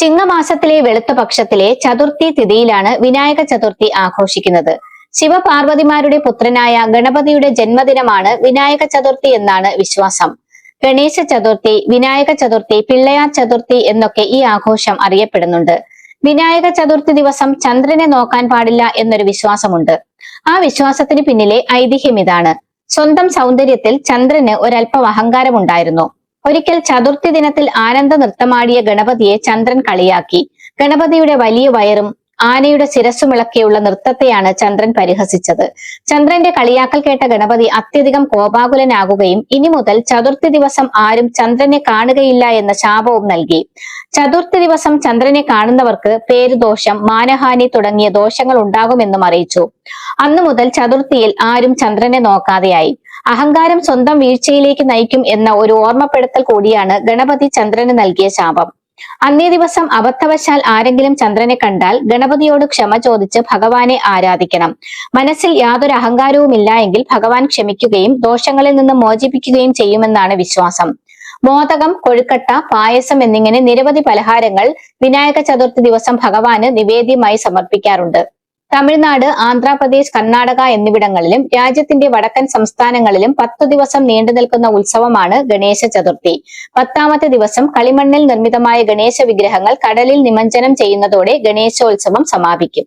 ചിങ്ങമാസത്തിലെ വെളുത്ത പക്ഷത്തിലെ ചതുർത്ഥി തിഥിയിലാണ് വിനായക ചതുർത്ഥി ആഘോഷിക്കുന്നത്. ശിവപാർവതിമാരുടെ പുത്രനായ ഗണപതിയുടെ ജന്മദിനമാണ് വിനായക ചതുർത്ഥി എന്നാണ് വിശ്വാസം. ഗണേശ ചതുർത്ഥി വിനായക ചതുർത്ഥി പിള്ളയാർ ചതുർത്ഥി എന്നൊക്കെ ഈ ആഘോഷം അറിയപ്പെടുന്നുണ്ട്. വിനായക ചതുർത്ഥി ദിവസം ചന്ദ്രനെ നോക്കാൻ പാടില്ല എന്നൊരു വിശ്വാസമുണ്ട്. ആ വിശ്വാസത്തിന് പിന്നിലെ ഐതിഹ്യം ഇതാണ്. സ്വന്തം സൗന്ദര്യത്തിൽ ചന്ദ്രന് ഒരല്പം അഹങ്കാരമുണ്ടായിരുന്നു. ഒരിക്കൽ ചതുർത്ഥി ദിനത്തിൽ ആനന്ദ നൃത്തമാടിയ ഗണപതിയെ ചന്ദ്രൻ കളിയാക്കി. ഗണപതിയുടെ വലിയ വയറും ആനയുടെ ശിരസ്സുമിളക്കിയുള്ള നൃത്തത്തെയാണ് ചന്ദ്രൻ പരിഹസിച്ചത്. ചന്ദ്രന്റെ കളിയാക്കൽ കേട്ട ഗണപതി അത്യധികം കോപാകുലനാകുകയും ഇനി മുതൽ ചതുർത്ഥി ദിവസം ആരും ചന്ദ്രനെ കാണുകയില്ല എന്ന ശാപവും നൽകി. ചതുർത്ഥി ദിവസം ചന്ദ്രനെ കാണുന്നവർക്ക് പേരുദോഷം മാനഹാനി തുടങ്ങിയ ദോഷങ്ങൾ ഉണ്ടാകുമെന്നും അറിയിച്ചു. അന്നു മുതൽ ചതുർത്ഥിയിൽ ആരും ചന്ദ്രനെ നോക്കാതെയായി. അഹങ്കാരം സ്വന്തം വീഴ്ചയിലേക്ക് നയിക്കും എന്ന ഒരു ഓർമ്മപ്പെടുത്തൽ കൂടിയാണ് ഗണപതി ചന്ദ്രന് നൽകിയ ശാപം. അന്നേ ദിവസം അബദ്ധവശാൽ ആരെങ്കിലും ചന്ദ്രനെ കണ്ടാൽ ഗണപതിയോട് ക്ഷമ ചോദിച്ച് ഭഗവാനെ ആരാധിക്കണം. മനസ്സിൽ യാതൊരു അഹങ്കാരവുമില്ല എങ്കിൽ ഭഗവാൻ ക്ഷമിക്കുകയും ദോഷങ്ങളിൽ നിന്ന് മോചിപ്പിക്കുകയും ചെയ്യുമെന്നാണ് വിശ്വാസം. മോദകം കൊഴുക്കട്ട പായസം എന്നിങ്ങനെ നിരവധി പലഹാരങ്ങൾ വിനായക ചതുർത്ഥി ദിവസം ഭഗവാന് നിവേദ്യമായി സമർപ്പിക്കാറുണ്ട്. തമിഴ്നാട് ആന്ധ്രാപ്രദേശ് കർണാടക എന്നിവിടങ്ങളിലും രാജ്യത്തിന്റെ വടക്കൻ സംസ്ഥാനങ്ങളിലും പത്തു ദിവസം നീണ്ടു നിൽക്കുന്ന ഉത്സവമാണ് ഗണേശ ചതുർത്ഥി. പത്താമത്തെ ദിവസം കളിമണ്ണിൽ നിർമ്മിതമായ ഗണേശ വിഗ്രഹങ്ങൾ കടലിൽ നിമഞ്ജനം ചെയ്യുന്നതോടെ ഗണേശോത്സവം സമാപിക്കും.